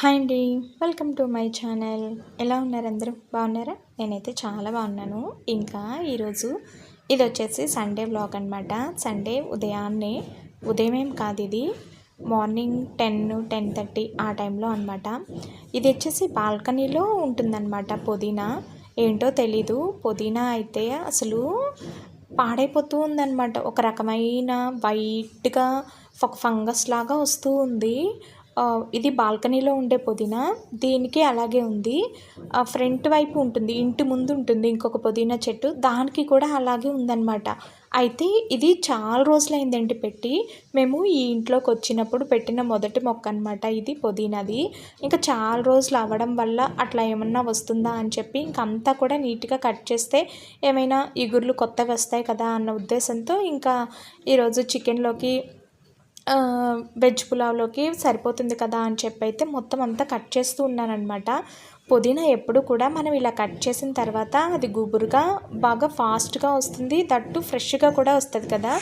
Hi అండి. Welcome to my channel. ఎలా ఉన్నారు అందరూ? బాగున్నారా? నేనైతే చాలా బాగున్నాను. ఇంకా ఈరోజు ఇది వచ్చేసి సండే బ్లాగ్ అనమాట సండే ఉదయాన్నే ఉదయం కాదు ఇది మార్నింగ్ టెన్ టెన్ థర్టీ ఆ టైంలో అనమాట ఇది వచ్చేసి బాల్కనీలో ఉంటుందన్నమాట పుదీనా. ఏంటో తెలీదు. పుదీనా అయితే అసలు పాడైపోతూ ఉందన్నమాట. ఒక రకమైన వైట్గా ఒక ఫంగస్ లాగా వస్తూ ఉంది. ఇది బాల్కనీలో ఉండే పుదీనా. దీనికి అలాగే ఉంది. ఫ్రంట్ వైపు ఉంటుంది ఇంటి ముందు ఉంటుంది ఇంకొక పుదీనా చెట్టు. దానికి కూడా అలాగే ఉందన్నమాట. అయితే ఇది చాలా రోజులైందండి పెట్టి. మేము ఈ ఇంట్లోకి వచ్చినప్పుడు పెట్టిన మొదటి మొక్క అనమాట ఇది పుదీనాది. ఇంకా చాలా రోజులు అవ్వడం వల్ల అట్లా ఏమన్నా వస్తుందా అని చెప్పి ఇంకంతా కూడా నీట్గా కట్ చేస్తే ఏమైనా ఇగుర్లు కొత్తవి వస్తాయి కదా అన్న ఉద్దేశంతో ఇంకా ఈరోజు చికెన్లోకి వెజ్ పులావ్లోకి సరిపోతుంది కదా అని చెప్పి అయితే మొత్తం అంతా కట్ చేస్తూ ఉన్నానమాట పుదీనా ఎప్పుడు కూడా మనం ఇలా కట్ చేసిన తర్వాత అది గుబురుగా బాగా ఫాస్ట్గా వస్తుంది. దట్టు ఫ్రెష్గా కూడా వస్తుంది కదా.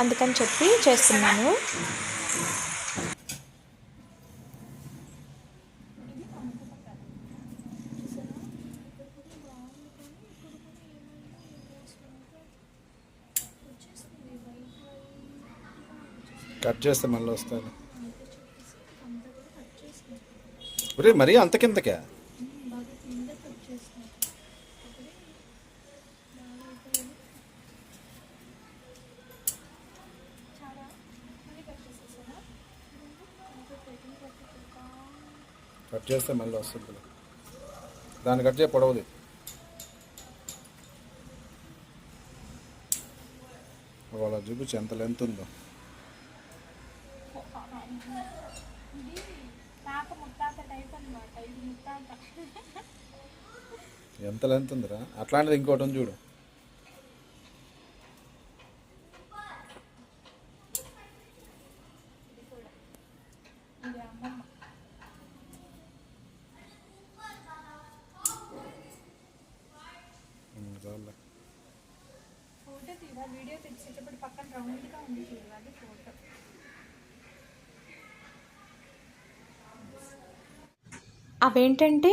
అందుకని చెప్పి చేస్తున్నాను. కట్ చేస్తే మళ్ళీ వస్తుంది. ఒరే మరీ అంత కిందకే? కట్ చేస్తే మళ్ళీ వస్తుంది దాన్ని కట్ చేయ పొడవది. వాళ్ళ చూపించి ఎంత లెంత్ ఉందో. ఎంత లెంత్ ఉందిరా? అట్లాంటిది ఇంకోటి చూడు ఫోటో తీరా వీడియో తెచ్చేటప్పుడు పక్కన రౌండ్గా ఉంది చూడాలి ఫోటో అవేంటంటే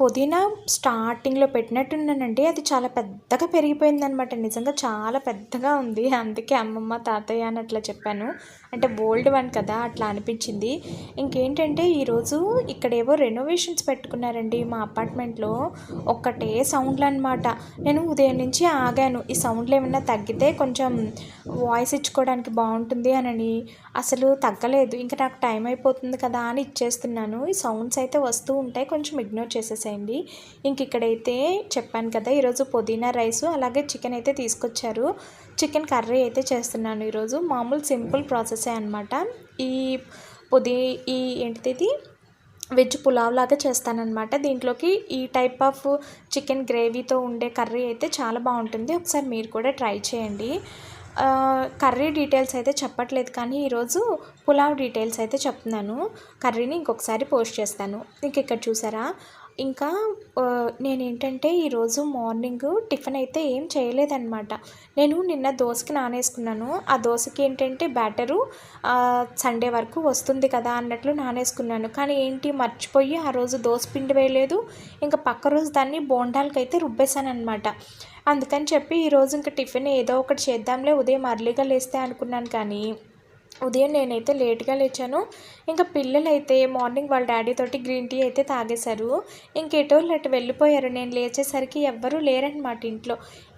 పుదీనా స్టార్టింగ్లో పెట్టినట్టున్నానండి. అది చాలా పెద్దగా పెరిగిపోయిందనమాట నిజంగా చాలా పెద్దగా ఉంది. అందుకే అమ్మమ్మ తాతయ్య అని అట్లా చెప్పాను. అంటే బోల్డ్ వన్ కదా అట్లా అనిపించింది. ఇంకేంటంటే ఈరోజు ఇక్కడేవో రెనోవేషన్స్ పెట్టుకున్నారండి మా అపార్ట్మెంట్లో. ఒక్కటే సౌండ్లు అనమాట నేను ఉదయం నుంచి ఆగాను. ఈ సౌండ్లు ఏమైనా తగ్గితే కొంచెం వాయిస్ ఇచ్చుకోవడానికి బాగుంటుంది అని అసలు తగ్గలేదు. ఇంకా నాకు టైం అయిపోతుంది కదా అని ఇచ్చేస్తున్నాను. ఈ సౌండ్స్ అయితే వస్తూ ఉంటాయి. కొంచెం ఇగ్నోర్ చేసేయండి. ఇంక ఇక్కడైతే చెప్పాను కదా ఈరోజు పుదీనా రైస్ అలాగే చికెన్ అయితే తీసుకొచ్చారు. చికెన్ కర్రీ అయితే చేస్తున్నాను ఈరోజు మామూలు సింపుల్ ప్రాసెసే అనమాట ఈ పుదీ ఈ ఏంటిది వెజ్ పులావ్ లాగా చేస్తానన్నమాట. దీంట్లోకి ఈ టైప్ ఆఫ్ చికెన్ గ్రేవీతో ఉండే కర్రీ అయితే చాలా బాగుంటుంది. ఒకసారి మీరు కూడా ట్రై చేయండి. కర్రీ డీటెయిల్స్ అయితే చెప్పట్లేదు కానీ ఈరోజు పులావ్ డీటెయిల్స్ అయితే చెప్తున్నాను. కర్రీని ఇంకొకసారి పోస్ట్ చేస్తాను. ఇంక ఇక్కడ చూసారా? ఇంకా నేనేంటంటే ఈరోజు మార్నింగ్ టిఫిన్ అయితే ఏం చేయలేదన్నమాట. నేను నిన్న దోశకి నానేసుకున్నాను. ఆ దోశకి ఏంటంటే బ్యాటరు సండే వరకు వస్తుంది కదా అన్నట్లు నానేసుకున్నాను. కానీ ఏంటి మర్చిపోయి ఆ రోజు దోశ పిండి వేయలేదు. ఇంకా పక్క రోజు దాన్ని బోండాలకి అయితే రుబ్బేశాను అనమాట అందుకని చెప్పి ఈరోజు ఇంకా టిఫిన్ ఏదో ఒకటి చేద్దాంలే ఉదయం అర్లీగా లేస్తే అనుకున్నాను కానీ ఉదయం నేనైతే లేట్గా లేచాను. ఇంకా పిల్లలైతే మార్నింగ్ వాళ్ళ డాడీ తోటి గ్రీన్ టీ అయితే తాగేశారు. ఇంకెటోళ్ళు అటు వెళ్ళిపోయారు. నేను లేచేసరికి ఎవ్వరూ లేరనమాట ఇంట్లో.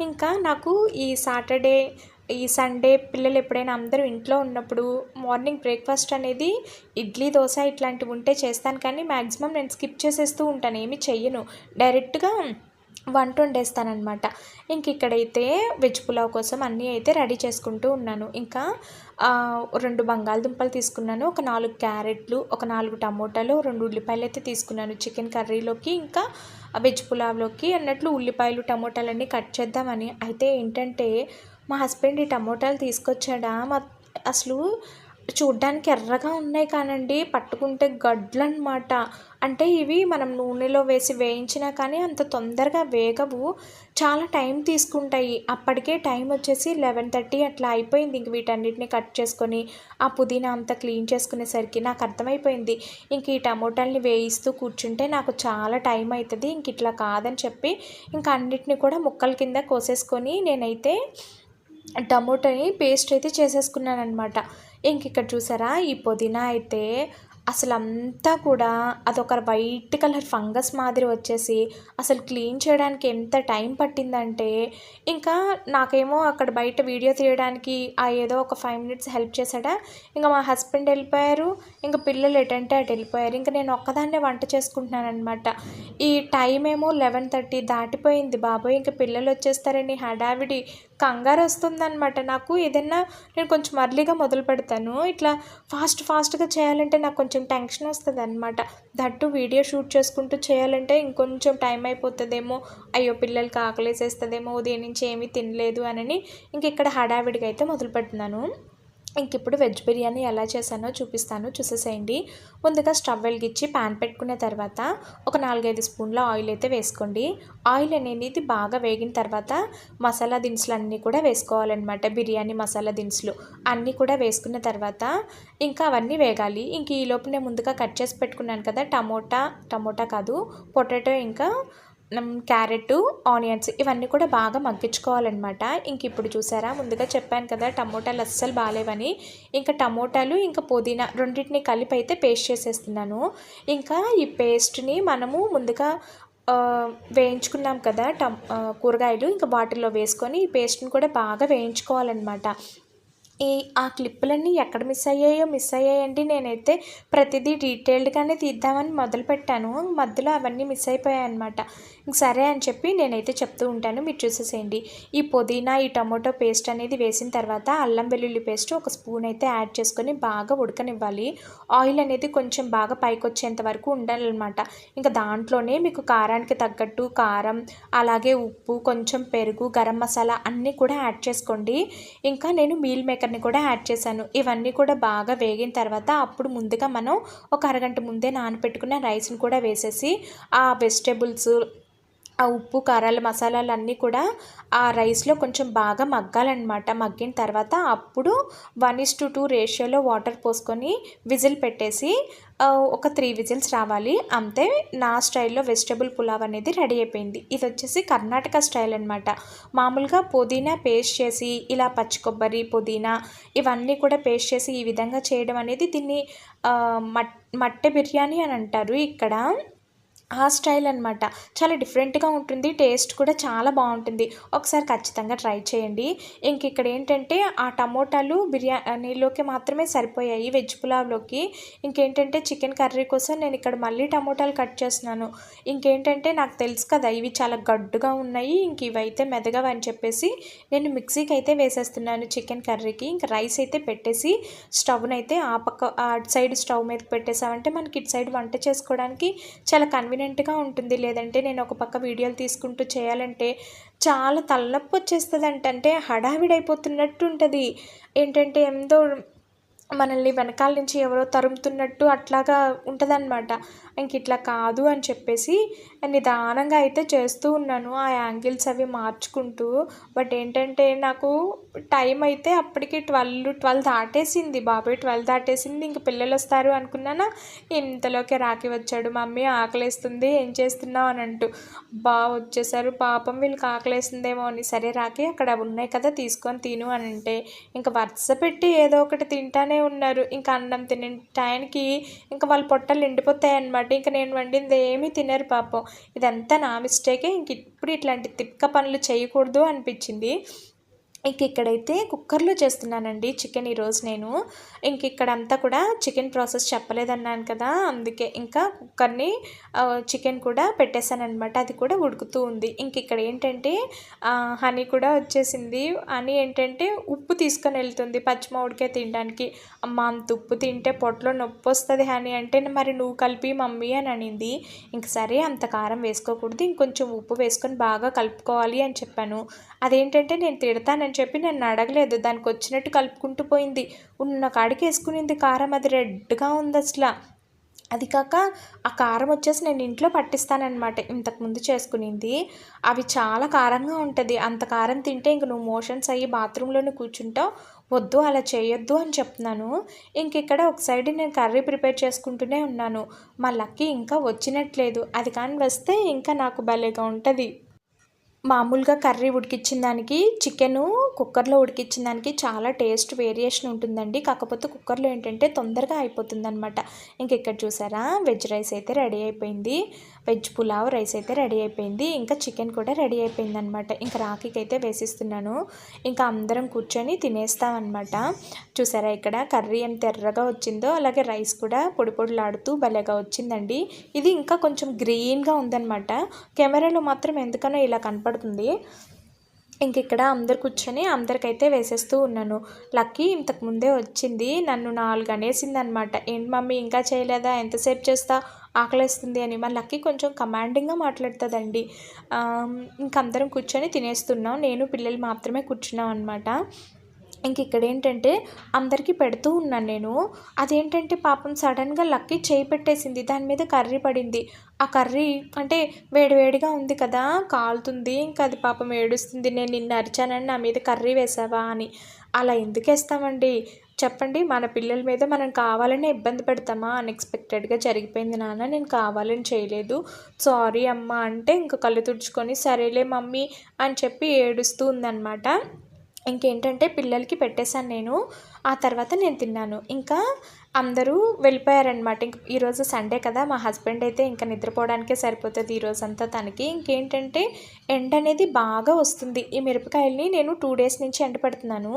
ఇంకా నాకు ఈ సాటర్డే ఈ సండే పిల్లలు ఎప్పుడైనా అందరూ ఇంట్లో ఉన్నప్పుడు మార్నింగ్ బ్రేక్ఫాస్ట్ అనేది ఇడ్లీ దోశ ఇట్లాంటివి ఉంటే చేస్తాను. కానీ మ్యాక్సిమం నేను స్కిప్ చేసేస్తూ ఉంటాను. ఏమి చెయ్యను. డైరెక్ట్గా వంట వండేస్తానమాట ఇంక ఇక్కడైతే వెజ్ పులావ్ కోసం అన్నీ అయితే రెడీ చేసుకుంటూ ఉన్నాను. ఇంకా రెండు బంగాళదుంపలు తీసుకున్నాను ఒక నాలుగు క్యారెట్లు ఒక నాలుగు టమోటాలు రెండు ఉల్లిపాయలు అయితే తీసుకున్నాను. చికెన్ కర్రీలోకి ఇంకా వెజ్ పులావ్లోకి అన్నట్లు ఉల్లిపాయలు టమోటాలు అన్నీ కట్ చేద్దామని. అయితే ఏంటంటే మా హస్బెండ్ ఈ టమోటాలు తీసుకొచ్చాడా? మా అసలు చూడ్డానికి ఎర్రగా ఉన్నాయి కానండి పట్టుకుంటే గడ్లు అనమాట అంటే ఇవి మనం నూనెలో వేసి వేయించినా కానీ అంత తొందరగా వేగవు. చాలా టైం తీసుకుంటాయి. అప్పటికే టైం వచ్చేసి లెవెన్ థర్టీ అట్లా అయిపోయింది ఇంక వీటన్నిటిని కట్ చేసుకొని ఆ పుదీనా అంతా క్లీన్ చేసుకునేసరికి నాకు అర్థమైపోయింది. ఇంక ఈ టమోటాలని వేయిస్తూ కూర్చుంటే నాకు చాలా టైం అవుతుంది ఇంక ఇట్లా కాదని చెప్పి ఇంక అన్నిటిని కూడా ముక్కల కింద కోసేసుకొని నేనైతే టమోటాని పేస్ట్ అయితే చేసేసుకున్నాను అనమాట ఇంక ఇక్కడ చూసారా? ఈ పుదీనా అయితే అసలు అంతా కూడా అదొక వైట్ కలర్ ఫంగస్ మాదిరి వచ్చేసి అసలు క్లీన్ చేయడానికి ఎంత టైం పట్టిందంటే ఇంకా నాకేమో అక్కడ బయట వీడియో తీయడానికి ఆ ఏదో ఒక ఫైవ్ మినిట్స్ హెల్ప్ చేశాడా. ఇంకా మా హస్బెండ్ వెళ్ళిపోయారు. ఇంకా పిల్లలు ఎటంటే అటు వెళ్ళిపోయారు. ఇంకా నేను ఒక్కదాన్నే వంట చేసుకుంటున్నాను అనమాట ఈ టైం ఏమో లెవెన్ థర్టీ దాటిపోయింది బాబోయ్. ఇంకా పిల్లలు వచ్చేస్తారని హడావిడి కంగారు వస్తుందన్నమాట. నాకు ఏదైనా నేను కొంచెం అర్లీగా మొదలు పెడతాను. ఇట్లా ఫాస్ట్ ఫాస్ట్గా చేయాలంటే నాకు కొంచెం కొంచెం టెన్షన్ వస్తుంది అనమాట దట్టు వీడియో షూట్ చేసుకుంటూ చేయాలంటే ఇంకొంచెం టైం అయిపోతుందేమో. అయ్యో పిల్లలకి ఆకలేసేస్తుందేమో ఉదయం నుంచి ఏమీ తినలేదు అని ఇంక ఇక్కడ హడావిడిగా అయితే మొదలు పెడుతున్నాను ఇంక ఇప్పుడు వెజ్ బిర్యానీ ఎలా చేశానో చూపిస్తాను. చూసేసేయండి. ముందుగా స్టవ్ వెలిగించి ప్యాన్ పెట్టుకున్న తర్వాత ఒక నాలుగైదు స్పూన్ల ఆయిల్ అయితే వేసుకోండి. ఆయిల్ అనేది బాగా వేగిన తర్వాత మసాలా దినుసులు అన్నీ కూడా వేసుకోవాలన్నమాట. బిర్యానీ మసాలా దినుసులు అన్నీ కూడా వేసుకున్న తర్వాత ఇంకా అవన్నీ వేగాలి. ఇంక ఈలోపు నేను ముందుగా కట్ చేసి పెట్టుకున్నాను కదా టమోటా టమోటా కాదు పొటాటో ఇంకా క్యారెట్ ఆనియన్స్ ఇవన్నీ కూడా బాగా మగ్గించుకోవాలన్నమాట. ఇంక ఇప్పుడు చూసారా? ముందుగా చెప్పాను కదా టమోటాలు అస్సలు బాగాలేవని ఇంకా టమోటాలు ఇంకా పుదీనా రెండింటిని కలిపి అయితే పేస్ట్ చేసేస్తున్నాను. ఇంకా ఈ పేస్ట్ని మనము ముందుగా వేయించుకున్నాం కదా టమ్ కూరగాయలు ఇంకా వాటిల్లో వేసుకొని ఈ పేస్ట్ని కూడా బాగా వేయించుకోవాలన్నమాట. ఈ ఆ క్లిప్పులన్నీ ఎక్కడ మిస్ అయ్యాయో మిస్ అయ్యాయండి నేనైతే ప్రతిదీ డీటెయిల్డ్గానే తీద్దామని మొదలుపెట్టాను. మధ్యలో అవన్నీ మిస్ అయిపోయాయి అనమాట సరే అని చెప్పి నేనైతే చెప్తూ ఉంటాను మీరు చూసేసేయండి. ఈ పుదీనా ఈ టమాటో పేస్ట్ అనేది వేసిన తర్వాత అల్లం వెల్లుల్లి పేస్ట్ ఒక స్పూన్ అయితే యాడ్ చేసుకొని బాగా ఉడకనివ్వాలి. ఆయిల్ అనేది కొంచెం బాగా పైకి వచ్చేంత వరకు ఉండాలన్నమాట. ఇంకా దాంట్లోనే మీకు కారానికి తగ్గట్టు కారం అలాగే ఉప్పు కొంచెం పెరుగు గరం మసాలా అన్నీ కూడా యాడ్ చేసుకోండి. ఇంకా నేను మీల్ మేకర్ని కూడా యాడ్ చేశాను. ఇవన్నీ కూడా బాగా వేగిన తర్వాత అప్పుడు ముందుగా మనం ఒక అరగంట ముందే నానపెట్టుకున్న రైస్ని కూడా వేసేసి ఆ వెజిటేబుల్స్ ఆ ఉప్పు కారాలు మసాలాలు అన్నీ కూడా ఆ రైస్లో కొంచెం బాగా మగ్గాలన్నమాట. మగ్గిన తర్వాత అప్పుడు వన్ ఇస్ టు టూ రేషియోలో వాటర్ పోసుకొని విజిల్ పెట్టేసి ఒక త్రీ విజిల్స్ రావాలి. అంతే నా స్టైల్లో వెజిటబుల్ పులావ్ అనేది రెడీ అయిపోయింది. ఇది వచ్చేసి కర్ణాటక స్టైల్ అనమాట మామూలుగా పుదీనా పేస్ట్ చేసి ఇలా పచ్చి కొబ్బరి పుదీనా ఇవన్నీ కూడా పేస్ట్ చేసి ఈ విధంగా చేయడం అనేది దీన్ని మట్ మట్టె బిర్యానీ అని అంటారు ఇక్కడ. ఆ స్టైల్ అనమాట చాలా డిఫరెంట్గా ఉంటుంది టేస్ట్ కూడా చాలా బాగుంటుంది. ఒకసారి ఖచ్చితంగా ట్రై చేయండి. ఇంక ఇక్కడ ఏంటంటే ఆ టమోటాలు బిర్యానీలోకి మాత్రమే సరిపోయాయి వెజ్ పులావ్లోకి. ఇంకేంటంటే చికెన్ కర్రీ కోసం నేను ఇక్కడ మళ్ళీ టమోటాలు కట్ చేస్తున్నాను. ఇంకేంటంటే నాకు తెలుసు కదా ఇవి చాలా గడ్డుగా ఉన్నాయి ఇంక ఇవైతే మెదగవు అని చెప్పేసి నేను మిక్సీకి అయితే వేసేస్తున్నాను చికెన్ కర్రీకి. ఇంక రైస్ అయితే పెట్టేసి స్టవ్ని అయితే ఆ పక్క అటు సైడ్ స్టవ్ మీద పెట్టేసామంటే మనకి ఇటు సైడ్ వంట చేసుకోవడానికి చాలా కన్వీనియంట్గా ఉంటుంది. లేదంటే నేను ఒక పక్క వీడియోలు తీసుకుంటూ చేయాలంటే చాలా తలనొప్పి వచ్చేస్తుంది అంటే హడావిడైపోతున్నట్టు ఉంటుంది ఏంటంటే ఎంతో మనల్ని వెనకాల నుంచి ఎవరో తరుముతున్నట్టు అట్లాగా ఉంటుందన్నమాట. ఇంక ఇట్లా కాదు అని చెప్పేసి నిదానంగా అయితే చేస్తూ ఉన్నాను. ఆ యాంగిల్స్ అవి మార్చుకుంటూ. బట్ ఏంటంటే నాకు టైం అయితే అప్పటికి ట్వెల్వ్ ట్వెల్వ్ దాటేసింది. బాబాయ్ ట్వెల్వ్ దాటేసింది. ఇంక పిల్లలు వస్తారు అనుకున్నానా? ఇంతలోకి రాకి వచ్చాడు. మమ్మీ ఆకలేస్తుంది. ఏం చేస్తున్నావు? అని అంటూ. బా వచ్చేసారు. పాపం వీళ్ళకి ఆకలేస్తుందేమో అని. సరే రాకి అక్కడ ఉన్నాయి కదా తీసుకొని తిను అని అంటే. ఇంకా వరుస పెట్టి ఏదో ఒకటి తింటానే ఉన్నారు. ఇంకా అన్నం తినే టైంకి ఇంకా వాళ్ళ పొట్టలు నిండిపోతాయి అనమాట ఇంకా నేను వండింది ఏమీ తినరు పాపం. ఇదంతా నా మిస్టేకే ఇంక ఇప్పుడు ఇట్లాంటి తిక్క పనులు చేయకూడదు అనిపించింది. ఇంక ఇక్కడైతే కుక్కర్లో చేస్తున్నానండి చికెన్ ఈరోజు నేను. ఇంక ఇక్కడంతా కూడా చికెన్ ప్రాసెస్ చెప్పలేదన్నాను కదా అందుకే ఇంకా కుక్కర్ని చికెన్ కూడా పెట్టేశానమాట అది కూడా ఉడుకుతూ ఉంది. ఇంక ఇక్కడ ఏంటంటే హనీ కూడా వచ్చేసింది. హనీ ఏంటంటే ఉప్పు తీసుకొని వెళ్తుంది పచ్చిమామిడికాయ తినడానికి. అమ్మ అంత ఉప్పు తింటే పొట్టలో నొప్పి వస్తుంది హనీ అంటే మరి నువ్వు కలిపి మమ్మీ అని అనింది. ఇంక సరే అంత కారం వేసుకోకూడదు ఇంకొంచెం ఉప్పు వేసుకొని బాగా కలుపుకోవాలి అని చెప్పాను. అదేంటంటే నేను తిడతానని చెప్పి నన్ను అడగలేదు. దానికి వచ్చినట్టు కలుపుకుంటూ పోయింది. ఉన్న కాడికి వేసుకునింది కారం. అది రెడ్గా ఉంది అసలు. అది కాక ఆ కారం వచ్చేసి నేను ఇంట్లో పట్టిస్తానన్నమాట. ఇంతకుముందు చేసుకునింది. అవి చాలా కారంగా ఉంటుంది. అంత కారం తింటే ఇంక నువ్వు మోషన్స్ అయ్యి బాత్రూంలోనే కూర్చుంటావు. వద్దు అలా చేయొద్దు అని చెప్తున్నాను. ఇంక ఇక్కడ ఒక సైడ్ నేను కర్రీ ప్రిపేర్ చేసుకుంటూనే ఉన్నాను. మా లక్కీ ఇంకా వచ్చినట్లేదు. అది కానీ వస్తే ఇంకా నాకు భలేగా ఉంటుంది. మామూలుగా కర్రీ ఉడికించిన దానికి చికెను కుక్కర్లో ఉడికించిన దానికి చాలా టేస్ట్ వేరియేషన్ ఉంటుందండి. కాకపోతే కుక్కర్లో ఏంటంటే తొందరగా అయిపోతుంది అనమాట ఇంక ఇక్కడ చూసారా? వెజ్ రైస్ అయితే రెడీ అయిపోయింది. వెజ్ పులావ్ రైస్ అయితే రెడీ అయిపోయింది. ఇంకా చికెన్ కూడా రెడీ అయిపోయింది అనమాట ఇంకా రాఖీకి అయితే వేసిస్తున్నాను. ఇంకా అందరం కూర్చొని తినేస్తామన్నమాట. చూసారా ఇక్కడ కర్రీ ఎంత ఎర్రగా వచ్చిందో అలాగే రైస్ కూడా పొడి పొడిలాడుతూ భలేగా వచ్చిందండి. ఇది ఇంకా కొంచెం గ్రీన్గా ఉందన్నమాట. కెమెరాలో మాత్రం ఎందుకనో ఇలా కనపడుతుంది. ఇంక ఇక్కడ అందరు కూర్చొని అందరికైతే వేసేస్తూ ఉన్నాను. లక్కీ ఇంతకు ముందే వచ్చింది. నన్ను నాలుగు అనేసింది అనమాట ఏంటి మమ్మీ ఇంకా చేయలేదా? ఎంతసేపు చేస్తా? ఆకలేస్తుంది అని. మా లక్కీ కొంచెం కమాండింగ్గా మాట్లాడుతుందండి. ఇంక అందరం కూర్చొని తినేస్తున్నాం. నేను పిల్లలు మాత్రమే కూర్చున్నాం అనమాట ఇంక ఇక్కడ ఏంటంటే అందరికీ పెడుతూ ఉన్నాను నేను. అదేంటంటే పాపం సడన్గా లక్కీ చేయి పెట్టేసింది. దాని మీద కర్రీ పడింది. ఆ కర్రీ అంటే వేడివేడిగా ఉంది కదా కాలుతుంది. ఇంకా అది పాపం ఏడుస్తుంది. నేను నిన్ను అరిచానని నా మీద కర్రీ వేసావా అని. అలా ఎందుకు వేస్తామండి చెప్పండి మన పిల్లల మీద మనం కావాలని ఇబ్బంది పెడతామా? అన్ఎక్స్పెక్టెడ్గా జరిగిపోయింది నాన్న నేను కావాలని చేయలేదు. సారీ అమ్మ అంటే ఇంకా కళ్ళు తుడుచుకొని సరేలే మమ్మీ అని చెప్పి ఏడుస్తూ ఉందన్నమాట. ఇంకేంటంటే పిల్లలకి పెట్టేశాను నేను. ఆ తర్వాత నేను తిన్నాను. ఇంకా అందరూ వెళ్ళిపోయారనమాట ఇంక ఈరోజు సండే కదా మా హస్బెండ్ అయితే ఇంకా నిద్రపోవడానికే సరిపోతుంది ఈరోజు అంతా తనకి. ఇంకేంటంటే ఎండ అనేది బాగా వస్తుంది. ఈ మిరపకాయల్ని నేను టూ డేస్ నుంచి ఎండ పెడుతున్నాను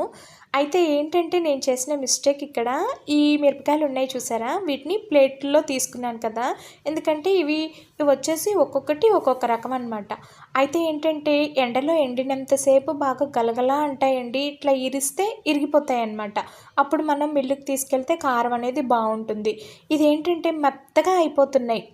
అయితే ఏంటంటే నేను చేసిన మిస్టేక్ ఇక్కడ. ఈ మిరపకాయలు ఉన్నాయి చూసారా? వీటిని ప్లేట్లో తీసుకున్నాను కదా. ఎందుకంటే ఇవి ఇవి వచ్చేసి ఒక్కొక్కటి ఒక్కొక్క రకం అనమాట అయితే ఏంటంటే ఎండలో ఎండినంతసేపు బాగా గలగలా అంటాయండి. ఇట్లా ఇరిస్తే ఇరిగిపోతాయి అన్నమాట. అప్పుడు మనం మిల్లుకి తీసుకెళ్తే కారం అనేది బాగుంటుంది. ఇదేంటంటే మెత్తగా అయిపోతున్నాయి.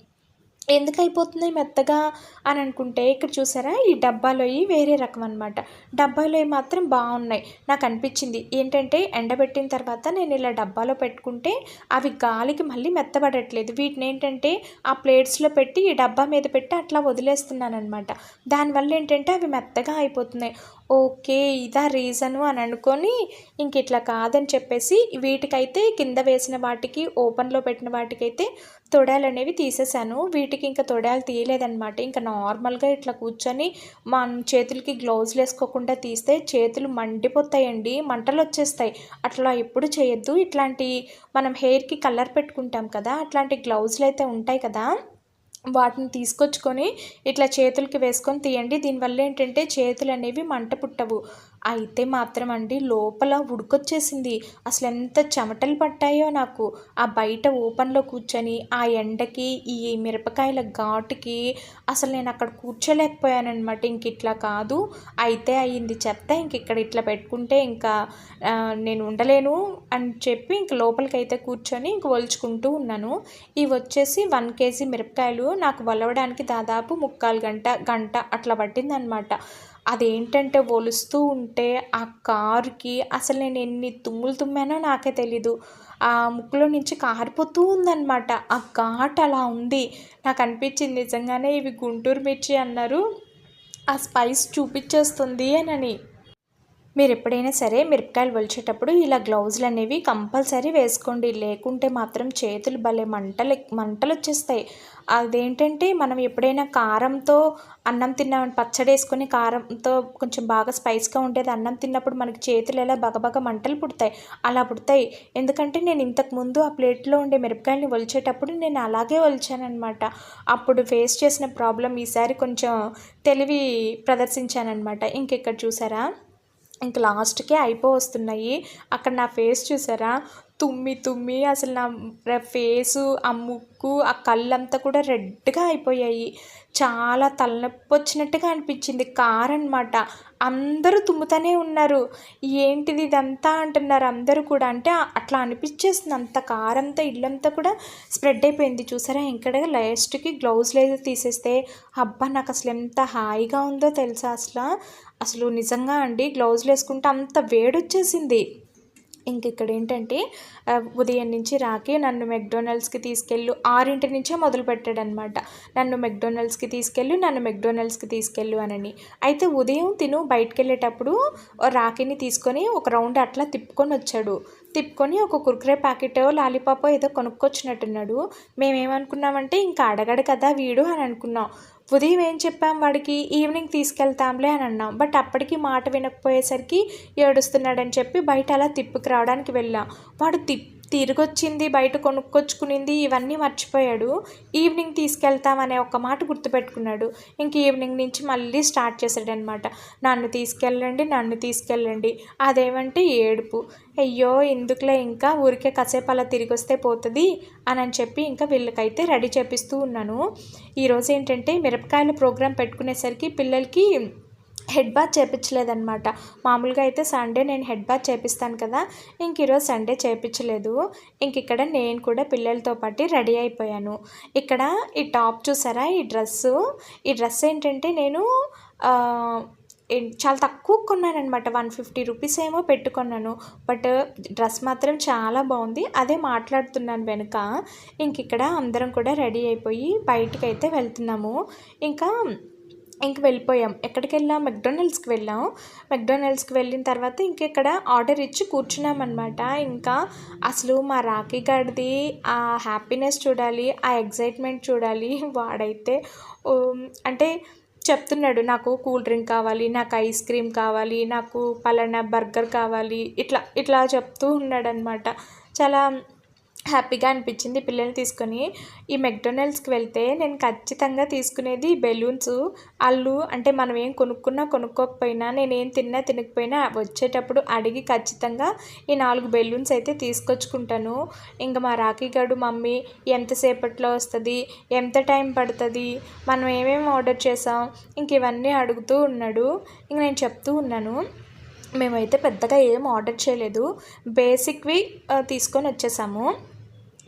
ఎందుకు అయిపోతున్నాయి మెత్తగా అని అనుకుంటే ఇక్కడ చూసారా? ఈ డబ్బాలో వేరే రకం అనమాట డబ్బాలో మాత్రం బాగున్నాయి. నాకు అనిపించింది. ఏంటంటే ఎండబెట్టిన తర్వాత నేను ఇలా డబ్బాలో పెట్టుకుంటే అవి గాలికి మళ్ళీ మెత్తబడట్లేదు. వీటిని ఏంటంటే ఆ ప్లేట్స్లో పెట్టి ఈ డబ్బా మీద పెట్టి అట్లా వదిలేస్తున్నాను అనమాట దానివల్ల ఏంటంటే అవి మెత్తగా అయిపోతున్నాయి. ఓకే ఇదా రీజను అని అనుకొని ఇంక ఇట్లా కాదని చెప్పేసి వీటికైతే కింద వేసిన వాటికి ఓపెన్లో పెట్టిన వాటికైతే తొడాలు అనేవి తీసేసాను. వీటికి ఇంకా తొడాలు తీయలేదన్నమాట. ఇంకా నార్మల్గా ఇట్లా కూర్చొని మన చేతులకి గ్లౌజులు వేసుకోకుండా తీస్తే చేతులు మండిపోతాయండి. మంటలు వచ్చేస్తాయి. అట్లా ఎప్పుడు చేయొద్దు. ఇట్లాంటి మనం హెయిర్కి కలర్ పెట్టుకుంటాం కదా అట్లాంటి గ్లౌజులు అయితే ఉంటాయి కదా వాటిని తీసుకొచ్చుకొని ఇట్లా చేతులకి వేసుకొని తీయండి. దీనివల్ల ఏంటంటే చేతులు అనేవి మంట పుట్టవు. అయితే మాత్రం అండి లోపల ఉడుకొచ్చేసింది. అసలు ఎంత చెమటలు పట్టాయో నాకు. ఆ బయట ఓపెన్లో కూర్చొని ఆ ఎండకి ఈ మిరపకాయల ఘాటుకి అసలు నేను అక్కడ కూర్చోలేకపోయానమాట ఇంక ఇట్లా కాదు. అయితే అయ్యింది చెత్త. ఇంక ఇక్కడ ఇట్లా పెట్టుకుంటే ఇంకా నేను ఉండలేను అని చెప్పి ఇంక లోపలికి అయితే కూర్చొని ఇంక ఒలుచుకుంటూ ఉన్నాను. ఇవి వచ్చేసి వన్ కేజీ మిరపకాయలు. నాకు వలవడానికి దాదాపు ముక్కాలు గంట గంట అట్లా పట్టిందనమాట అదేంటంటే ఒలుస్తూ ఉంటే ఆ కారుకి అసలు నేను ఎన్ని తుమ్ములు తుమ్మానో నాకే తెలీదు. ఆ ముక్కులో నుంచి కారిపోతూ ఉందన్నమాట. ఆ ఘాట్ అలా ఉంది. నాకు అనిపించింది నిజంగానే ఇవి గుంటూరు మిర్చి అన్నారు. ఆ స్పైస్ చూపించేస్తుంది అని. మీరు ఎప్పుడైనా సరే మిరపకాయలు ఒలిచేటప్పుడు ఇలా గ్లౌజులు అనేవి కంపల్సరీ వేసుకోండి. లేకుంటే మాత్రం చేతులు భలే మంటలు మంటలు వచ్చేస్తాయి అదేంటంటే మనం ఎప్పుడైనా కారంతో అన్నం తిన్నామని పచ్చడి వేసుకొని కారంతో కొంచెం బాగా స్పైస్గా ఉండేది అన్నం తిన్నప్పుడు మనకి చేతులు ఎలా బగబగ మంటలు పుడతాయి. అలా పుడతాయి. ఎందుకంటే నేను ఇంతకుముందు ఆ ప్లేట్లో ఉండే మిరపకాయలని ఒలిచేటప్పుడు నేను అలాగే ఒలిచానమాట అప్పుడు ఫేస్ చేసిన ప్రాబ్లం ఈసారి కొంచెం తెలివి ప్రదర్శించానమాట ఇంకెక్కడ చూసారా? ఇంక లాస్ట్కే అయిపో వస్తున్నాయి అక్కడ నా ఫేస్ చూసారా? తుమ్మి తుమ్మి అసలు నా ఫేసు ఆ ముక్కు ఆ కళ్ళంతా కూడా రెడ్గా అయిపోయాయి. చాలా తలనొప్పి వచ్చినట్టుగా అనిపించింది. కార్ అనమాట అందరూ తుమ్ముతూనే ఉన్నారు. ఏంటిది ఇదంతా అంటున్నారు అందరూ కూడా. అంటే అట్లా అనిపించేస్తుంది అంత కారంతా ఇల్లంతా కూడా స్ప్రెడ్ అయిపోయింది. చూసారా? ఇక్కడ లాస్ట్కి గ్లౌజ్లు అయితే తీసేస్తే అబ్బా నాకు అసలు ఎంత హాయిగా ఉందో తెలుసా అసలు. అసలు నిజంగా అండి గ్లౌజ్లు వేసుకుంటే అంత వేడొచ్చేసింది. ఇంక ఇక్కడ ఏంటంటే ఉదయం నుంచి రాకే నన్ను మెక్డొనాల్డ్స్కి తీసుకెళ్ళు ఆరింటి నుంచే మొదలు పెట్టాడనమాట నన్ను మెక్డొనాల్డ్స్కి తీసుకెళ్ళు నన్ను మెక్డొనాల్డ్స్కి తీసుకెళ్ళు అనని. అయితే ఉదయం తిను బయటకు వెళ్ళేటప్పుడు ఓ తీసుకొని ఒక రౌండ్ అట్లా తిప్పుకొని వచ్చాడు. తిప్పుకొని ఒక కుర్కురే ప్యాకెట్ లాలీపాపో ఏదో కొనుక్కొచ్చినట్టున్నాడు. మేమేమనుకున్నామంటే ఇంకా అడగడు కదా వీడు అని అనుకున్నాం ఉదయం ఏం చెప్పాం వాడికి? ఈవినింగ్ తీసుకెళ్తాంలే అని అన్నాం. బట్ అప్పటికి మాట వినకపోయేసరికి ఏడుస్తున్నాడని చెప్పి బయట అలా తిప్పుకు రావడానికి వెళ్ళాం. వాడు తిప్ తిరిగొచ్చింది బయట కొనుక్కొచ్చుకునింది ఇవన్నీ మర్చిపోయాడు. ఈవినింగ్ తీసుకెళ్తామనే ఒక మాట గుర్తుపెట్టుకున్నాడు. ఇంక ఈవినింగ్ నుంచి మళ్ళీ స్టార్ట్ చేశాడనమాట నన్ను తీసుకెళ్ళండి నన్ను తీసుకెళ్ళండి. అదేమంటే ఏడుపు. అయ్యో ఎందుకులే ఇంకా ఊరికే కాసేపు అలా తిరిగి వస్తే పోతుంది అని అని చెప్పి ఇంకా వీళ్ళకైతే రెడీ చేపిస్తూ ఉన్నాను. ఈరోజు ఏంటంటే మిరపకాయల ప్రోగ్రాం పెట్టుకునేసరికి పిల్లలకి హెడ్ బాత్ చేపించలేదనమాట మామూలుగా అయితే సండే నేను హెడ్ బాత్ చేపిస్తాను కదా ఇంక ఈరోజు సండే చేపించలేదు. ఇంక ఇక్కడ నేను కూడా పిల్లలతో పాటు రెడీ అయిపోయాను. ఇక్కడ ఈ టాప్ చూసారా ఈ డ్రెస్సు? ఈ డ్రెస్ ఏంటంటే నేను చాలా తక్కువ కొన్నానమాట వన్ ఫిఫ్టీ రూపీస్ ఏమో పెట్టుకున్నాను. బట్ డ్రెస్ మాత్రం చాలా బాగుంది. అదే మాట్లాడుతున్నాను వెనుక. ఇంక ఇక్కడ అందరం కూడా రెడీ అయిపోయి బయటికి అయితే వెళ్తున్నాము. ఇంకా ఇంక వెళ్ళిపోయాం. ఎక్కడికి వెళ్ళాం మెక్డొనాల్డ్స్కి వెళ్ళాం. మెక్డొనాల్డ్స్కి వెళ్ళిన తర్వాత ఇంకెక్కడ ఆర్డర్ ఇచ్చి కూర్చున్నాం అనమాట ఇంకా అసలు మా రాఖీ గారిది ఆ హ్యాపీనెస్ చూడాలి ఆ ఎగ్జైట్మెంట్ చూడాలి. వాడైతే అంటే చెప్తున్నాడు నాకు కూల్ డ్రింక్ కావాలి నాకు ఐస్ క్రీమ్ కావాలి నాకు పలానా బర్గర్ కావాలి. ఇట్లా ఇట్లా చెప్తూ ఉన్నాడనమాట చాలా హ్యాపీగా అనిపించింది పిల్లల్ని తీసుకొని. ఈ మెక్డొనాల్డ్స్కి వెళ్తే నేను ఖచ్చితంగా తీసుకునేది బెలూన్స్ వాళ్ళు అంటే మనం ఏం కొనుక్కున్నా కొనుక్కోకపోయినా నేను ఏం తిన్నా తినకపోయినా వచ్చేటప్పుడు అడిగి ఖచ్చితంగా ఈ నాలుగు బెలూన్స్ అయితే తీసుకొచ్చుకుంటాను. ఇంకా మా రాఖీ గడు మమ్మీ ఎంతసేపట్లో వస్తుంది ఎంత టైం పడుతుంది మనం ఏమేమి ఆర్డర్ చేసాం ఇంక ఇవన్నీ అడుగుతూ ఉన్నాడు. ఇంక నేను చెప్తూ ఉన్నాను మేమైతే పెద్దగా ఏం ఆర్డర్ చేయలేదు బేసిక్వి తీసుకొని వచ్చేసాము.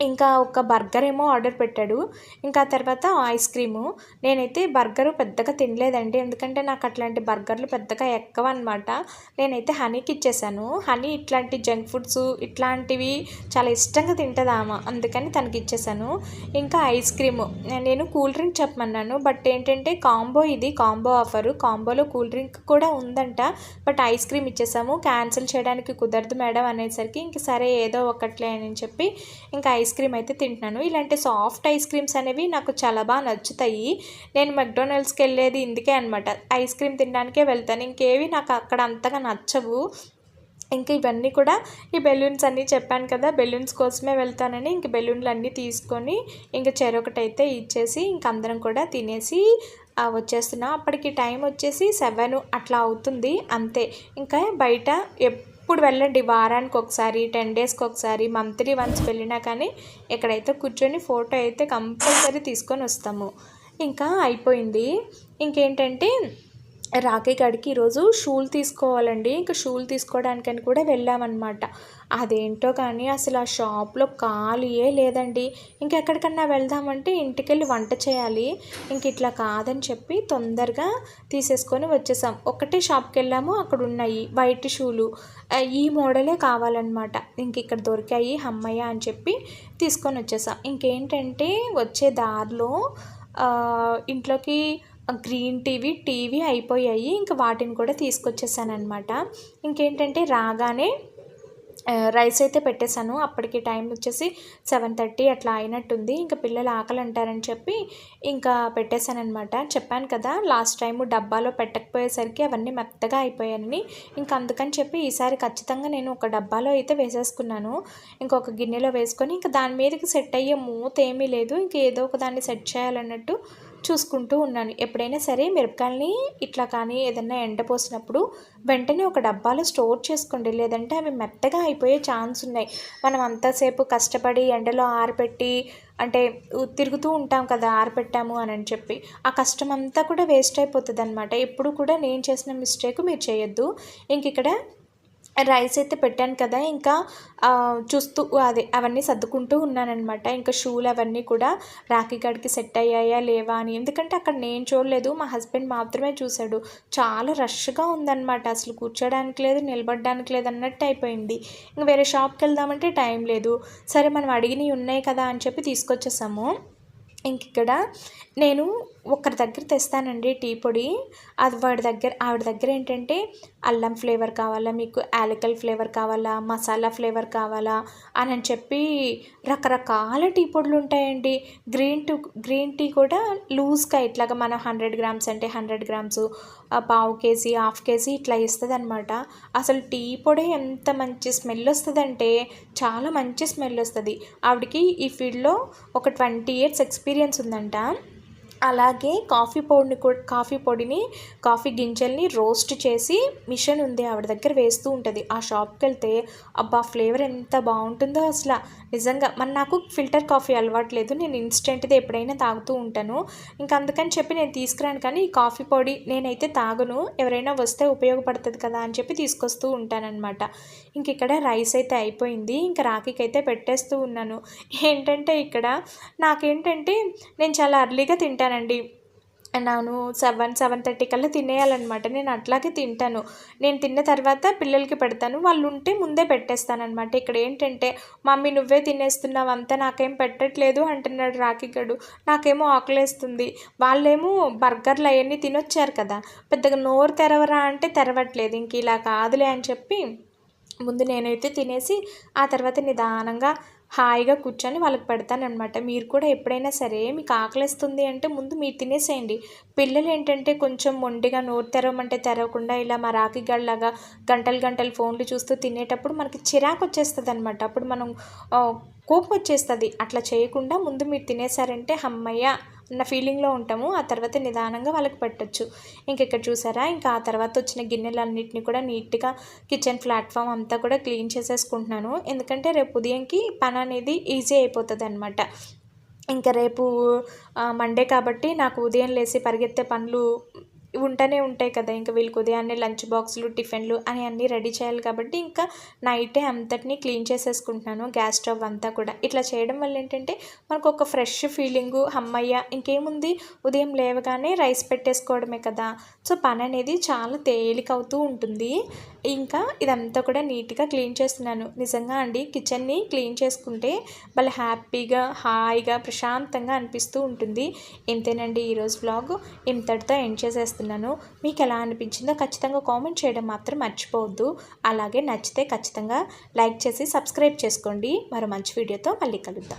ఇంకా ఒక బర్గర్ ఏమో ఆర్డర్ పెట్టాడు. ఇంకా తర్వాత ఐస్ క్రీము నేనైతే బర్గరు పెద్దగా తినలేదండి. ఎందుకంటే నాకు అట్లాంటి బర్గర్లు పెద్దగా ఎక్కవ అనమాట నేనైతే హనీకి ఇచ్చేసాను. హనీ ఇట్లాంటి జంక్ ఫుడ్స్ ఇట్లాంటివి చాలా ఇష్టంగా తింటుంది ఆమె. అందుకని తనకి ఇచ్చేసాను. ఇంకా ఐస్ క్రీము నేను కూల్ డ్రింక్ చెప్పమన్నాను. బట్ ఏంటంటే కాంబో ఇది కాంబో ఆఫరు కాంబోలో కూల్ డ్రింక్ కూడా ఉందంట. బట్ ఐస్ క్రీమ్ ఇచ్చేసాము. క్యాన్సిల్ చేయడానికి కుదరదు మేడం అనేసరికి ఇంక సరే ఏదో ఒకట్లే అని చెప్పి ఇంకా ఐస్ ఐస్ క్రీమ్ అయితే తింటున్నాను. ఇలాంటి సాఫ్ట్ ఐస్ క్రీమ్స్ అనేవి నాకు చాలా బాగా నచ్చుతాయి. నేను మెక్డొనాల్డ్స్కి వెళ్ళేది ఇందుకే అనమాట ఐస్ క్రీమ్ తినడానికే వెళ్తాను. ఇంకేవి నాకు అక్కడ అంతగా నచ్చవు. ఇంకా ఇవన్నీ కూడా ఈ బెలూన్స్ అన్నీ చెప్పాను కదా బెలూన్స్ కోసమే వెళ్తానని ఇంక బెలూన్లు అన్నీ తీసుకొని ఇంకా చెరొకటి అయితే ఇచ్చేసి ఇంక అందరం కూడా తినేసి వచ్చేస్తున్నాం. అప్పటికి టైం వచ్చేసి సెవెన్ అట్లా అవుతుంది. అంతే. ఇంకా బయట ఎప్పుడు వెళ్ళండి. వారానికి ఒకసారి టెన్ డేస్కి ఒకసారి మంత్లీ వన్స్ వెళ్ళినా కానీ ఎక్కడైతే కూర్చొని ఫోటో అయితే కంపల్సరీ తీసుకొని వస్తాము. ఇంకా అయిపోయింది. ఇంకేంటంటే రాఖీ గడికి ఈరోజు షూలు తీసుకోవాలండి. ఇంకా షూలు తీసుకోవడానికని కూడా వెళ్ళామన్నమాట. అదేంటో కానీ అసలు ఆ షాప్లో ఖాళీయే లేదండి. ఇంకెక్కడికన్నా వెళ్దామంటే ఇంటికెళ్ళి వంట చేయాలి. ఇంక ఇట్లా కాదని చెప్పి తొందరగా తీసేసుకొని వచ్చేసాం. ఒకటే షాప్కి వెళ్ళాము అక్కడ ఉన్నాయి వైట్ షూలు. ఈ మోడలే కావాలన్నమాట. ఇంక ఇక్కడ దొరికాయి అమ్మయ్య అని చెప్పి తీసుకొని వచ్చేసాం. ఇంకేంటంటే వచ్చే దారిలో ఇంట్లోకి గ్రీన్ టీవీ టీవీ అయిపోయాయి. ఇంకా వాటిని కూడా తీసుకొచ్చేసాను అనమాట ఇంకేంటంటే రాగానే రైస్ అయితే పెట్టేశాను. అప్పటికి టైం వచ్చేసి సెవెన్ థర్టీ అట్లా అయినట్టుంది. ఇంకా పిల్లలు ఆకలి అంటారని చెప్పి ఇంకా పెట్టేశానమాట చెప్పాను కదా లాస్ట్ టైం డబ్బాలో పెట్టకపోయేసరికి అవన్నీ మెత్తగా అయిపోయానని ఇంకా అందుకని చెప్పి ఈసారి ఖచ్చితంగా నేను ఒక డబ్బాలో అయితే వేసేసుకున్నాను. ఇంకొక గిన్నెలో వేసుకొని ఇంకా దాని మీదకి సెట్ అయ్యే మూత ఏమీ లేదు. ఇంకా ఏదో ఒక దాన్ని సెట్ చేయాలన్నట్టు చూసుకుంటూ ఉన్నాను. ఎప్పుడైనా సరే మిరపకాయలని ఇట్లా కానీ ఏదైనా ఎండ పోసినప్పుడు వెంటనే ఒక డబ్బాలో స్టోర్ చేసుకోండి. లేదంటే అవి మెత్తగా అయిపోయే ఛాన్స్ ఉన్నాయి. మనం అంతసేపు కష్టపడి ఎండలో ఆరబెట్టి అంటే తిరుగుతూ ఉంటాం కదా ఆరబెట్టాము అని అని చెప్పి ఆ కష్టం అంతా కూడా వేస్ట్ అయిపోతుంది అనమాట ఎప్పుడు కూడా నేను చేసిన మిస్టేక్ మీరు చేయొద్దు. ఇంక ఇక్కడ రైస్ అయితే పెట్టాను కదా ఇంకా చూస్తూ అదే అవన్నీ సర్దుకుంటూ ఉన్నానన్నమాట. ఇంకా షూలు అవన్నీ కూడా రాఖీ గడికి సెట్ అయ్యాయా లేవా అని. ఎందుకంటే అక్కడ నేను చూడలేదు మా హస్బెండ్ మాత్రమే చూశాడు. చాలా రష్గా ఉందన్నమాట. అసలు కూర్చోడానికి లేదు నిలబడడానికి లేదు అన్నట్టు అయిపోయింది. ఇంక వేరే షాప్కి వెళ్దామంటే టైం లేదు. సరే మనం అడిగినవి ఉన్నాయి కదా అని చెప్పి తీసుకొచ్చేసాము. ఇంక ఇక్కడ నేను ఒకరి దగ్గర తెస్తానండి టీ పొడి. అది వాడి దగ్గర ఆవిడ దగ్గర ఏంటంటే అల్లం ఫ్లేవర్ కావాలా మీకు యాలకల్ ఫ్లేవర్ కావాలా మసాలా ఫ్లేవర్ కావాలా అని అని చెప్పి రకరకాల టీ పొడులు ఉంటాయండి. గ్రీన్ టీ గ్రీన్ టీ కూడా లూజ్గా ఇట్లాగా మనం హండ్రెడ్ గ్రామ్స్ అంటే హండ్రెడ్ గ్రామ్స్ పావు కేజీ హాఫ్ కేజీ ఇట్లా ఇస్తుంది అనమాట అసలు టీ పొడి ఎంత మంచి స్మెల్ వస్తుందంటే చాలా మంచి స్మెల్ వస్తుంది. ఆవిడకి ఈ ఫీల్డ్లో ఒక ట్వంటీ ఇయర్స్ ఎక్స్పీరియన్స్ ఉందంట. అలాగే కాఫీ పొడిని కూడా కాఫీ పొడిని కాఫీ గింజల్ని రోస్ట్ చేసి మిషన్ ఉంది ఆవిడ దగ్గర వేస్తూ ఉంటుంది. ఆ షాప్కి వెళ్తే అబ్బా ఫ్లేవర్ ఎంత బాగుంటుందో అసలు. నిజంగా మరి నాకు ఫిల్టర్ కాఫీ అలవాట్లేదు. నేను ఇన్స్టెంట్ది ఎప్పుడైనా తాగుతూ ఉంటాను. ఇంకా అందుకని చెప్పి నేను తీసుకురాను. కానీ ఈ కాఫీ పొడి నేనైతే తాగను. ఎవరైనా వస్తే ఉపయోగపడుతుంది కదా అని చెప్పి తీసుకొస్తూ ఉంటానన్నమాట. ఇంక ఇక్కడ రైస్ అయితే అయిపోయింది. ఇంకా రాఖీకి అయితే పెట్టేస్తూ ఉన్నాను. ఏంటంటే ఇక్కడ నాకేంటంటే నేను చాలా అర్లీగా తింటాను. తింటానండి. నేను సెవెన్ సెవెన్ థర్టీ కల్లా తినేయాలన్నమాట. నేను అట్లాగే తింటాను. నేను తిన్న తర్వాత పిల్లలకి పెడతాను. వాళ్ళు ఉంటే ముందే పెట్టేస్తానమాట ఇక్కడ ఏంటంటే మమ్మీ నువ్వే తినేస్తున్నావు అంతా నాకేం పెట్టట్లేదు అంటున్నాడు రాఖీగడు. నాకేమో ఆకలేస్తుంది. వాళ్ళేమో బర్గర్లు అవన్నీ తినొచ్చారు కదా. పెద్దగా నోరు తెరవరా అంటే తెరవట్లేదు. ఇంక ఇలా కాదులే అని చెప్పి ముందు నేనైతే తినేసి ఆ తర్వాత నిదానంగా హాయిగా కూర్చొని వాళ్ళకి పెడతానమాట మీరు కూడా ఎప్పుడైనా సరే మీకు ఆకలిస్తుంది అంటే ముందు మీరు తినేసేయండి. పిల్లలు ఏంటంటే కొంచెం మొండిగా నోరు తెరవమంటే తెరవకుండా ఇలా మా రాకిగళ్ళలాగా గంటలు గంటలు ఫోన్లు చూస్తూ తినేటప్పుడు మనకి చిరాకు వచ్చేస్తుంది అనమాట అప్పుడు మనం కోపం వచ్చేస్తుంది. అట్లా చేయకుండా ముందు మీరు తినేసారంటే హమ్మయ్య! అన్న ఫీలింగ్లో ఉంటాము. ఆ తర్వాత నిదానంగా వాళ్ళకి పెట్టొచ్చు. ఇంకెక్కడ చూసారా? ఇంకా ఆ తర్వాత వచ్చిన గిన్నెలన్నింటినీ కూడా నీట్గా కిచెన్ ప్లాట్ఫామ్ అంతా కూడా క్లీన్ చేసేసుకుంటున్నాను. ఎందుకంటే రేపు ఉదయంకి పని అనేది ఈజీ అయిపోతుంది అనమాట ఇంకా రేపు మండే కాబట్టి నాకు ఉదయం లేచి పరిగెత్తే పనులు ఉంటూనే ఉంటాయి కదా. ఇంకా వీళ్ళకి ఉదయాన్నే లంచ్ బాక్సులు టిఫిన్లు అని అన్నీ రెడీ చేయాలి కాబట్టి ఇంకా నైటే అంతటినీ క్లీన్ చేసేసుకుంటున్నాను. గ్యాస్ స్టవ్ అంతా కూడా. ఇట్లా చేయడం వల్ల ఏంటంటే మనకు ఒక ఫ్రెష్ ఫీలింగు అమ్మయ్య ఇంకేముంది? ఉదయం లేవగానే రైస్ పెట్టేసుకోవడమే కదా. సో పని అనేది చాలా తేలిక అవుతూ ఉంటుంది. ఇంకా ఇదంతా కూడా నీట్గా క్లీన్ చేస్తున్నాను. నిజంగా అండి కిచెన్ని క్లీన్ చేసుకుంటే భలే హ్యాపీగా హాయిగా ప్రశాంతంగా అనిపిస్తూ ఉంటుంది. ఇంతేనండి ఈరోజు బ్లాగ్ ఇంతటితో ఎండ్ చేసేస్తున్నాను. మీకు ఎలా అనిపించిందో ఖచ్చితంగా కామెంట్ చేయడం మాత్రం మర్చిపోవద్దు. అలాగే నచ్చితే ఖచ్చితంగా లైక్ చేసి సబ్స్క్రైబ్ చేసుకోండి. మరో మంచి వీడియోతో మళ్ళీ కలుద్దాం.